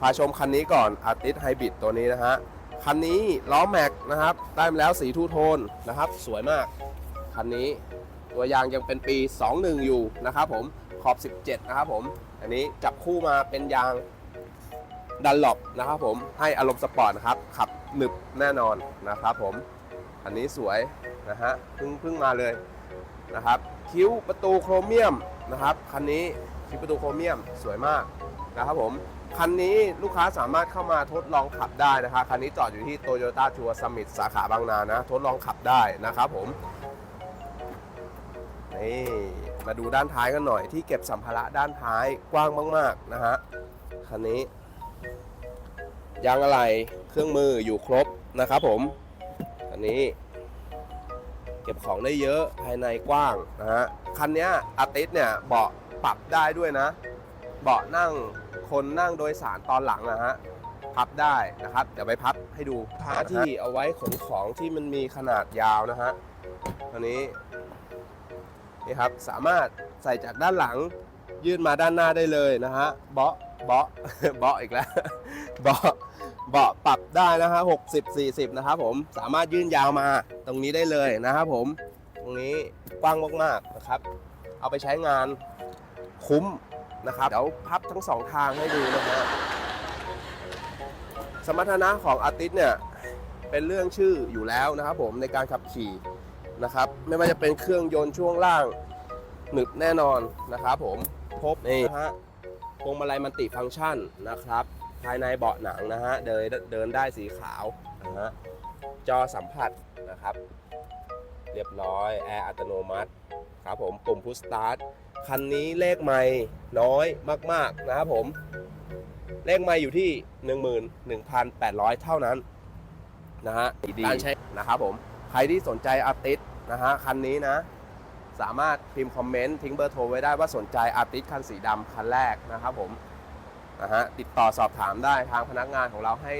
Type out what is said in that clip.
พาชมคันนี้ก่อนอาร์ติสไฮบริดตัวนี้นะฮะ คันนี้ล้อแม็กนะครับ ได้มาแล้วสีทูโทนนะครับ สวยมาก คันนี้ตัวยางยังเป็นปี 21 อยู่นะครับผม ขอบ 17 นะครับผม อันนี้จับคู่มาเป็นยางดันหลบนะครับผม ให้อารมณ์สปอร์ตนะครับ ขับหนึบแน่นอนนะครับผม อันนี้สวยนะฮะ เพิ่งเพิ่งมาเลยนะครับ คิ้วประตูโครเมียมนะครับ คันนี้ คิ้วประตูโครเมียมสวยมากนะครับผมคันนี้ลูกค้าสามารถเข้ามาทดลองขับได้นะครับคันนี้จอดอยู่ที่โตโยต้าชัวร์สมิธสาขาบางนานะ ทดลองขับได้นะครับผมนี่มาดูด้านท้ายกันหน่อยที่เก็บสัมภาระด้านท้ายกว้างมากๆนะฮะคันนี้ยางอะไหล่เครื่องมืออยู่ครบนะครับผมอันนี้ เก็บของได้เยอะภายในกว้างนะฮะ คันนี้อาติสเนี่ยเบาะปรับได้ด้วยนะ เบาะนั่งคนนั่งโดยสารตอนหลังนะฮะพับได้นะครับ เดี๋ยวไปพับให้ดูพาที่เอาไว้ขนของที่มันมีขนาดยาวนะฮะอันนี้นี่ครับสามารถใส่จากด้านหลังยื่นมาด้านหน้าได้เลยนะฮะเบาะเบาะเบาะอีกแล้วเบาะเบาะปรับได้นะฮะ60 40นะครับผมสามารถยื่นยาวมาตรงนี้ได้เลยนะครับผม ตรงนี้กว้างมากๆนะครับ เอาไปใช้งานคุ้มนะครับ เดี๋ยวพับทั้งสองทางให้ดูนะฮะสมรรถนะของอาร์ติสเนี่ยเป็นเรื่องชื่ออยู่แล้วนะครับผมในการขับขี่นะครับ ไม่ว่าจะเป็นเครื่องยนต์ช่วงล่างหนึบแน่นอนนะครับผมพบนี่ฮะพวงมาลัยมันติฟังก์ชันนะครับ ภายในเบาะหนังนะฮะเดินเดินได้สีขาวนะฮะจอสัมผัสนะครับ เรียบร้อยแอร์อัตโนมัติครับผมปุ่มพุชสตาร์ทคันนี้เลขไม่น้อยมาก ๆ นะครับผม เลขไม่อยู่ที่ 11,800 เท่านั้น นะฮะการใช้นะครับผม ใครที่สนใจอาร์ติสนะฮะ คันนี้นะ สามารถพิมพ์คอมเมนต์ ทิ้งเบอร์โทรไว้ได้ว่าสนใจอาร์ติสคันสีดำคันแรกนะครับผมนะฮะติดต่อสอบถามได้ทางพนักงานของเราให้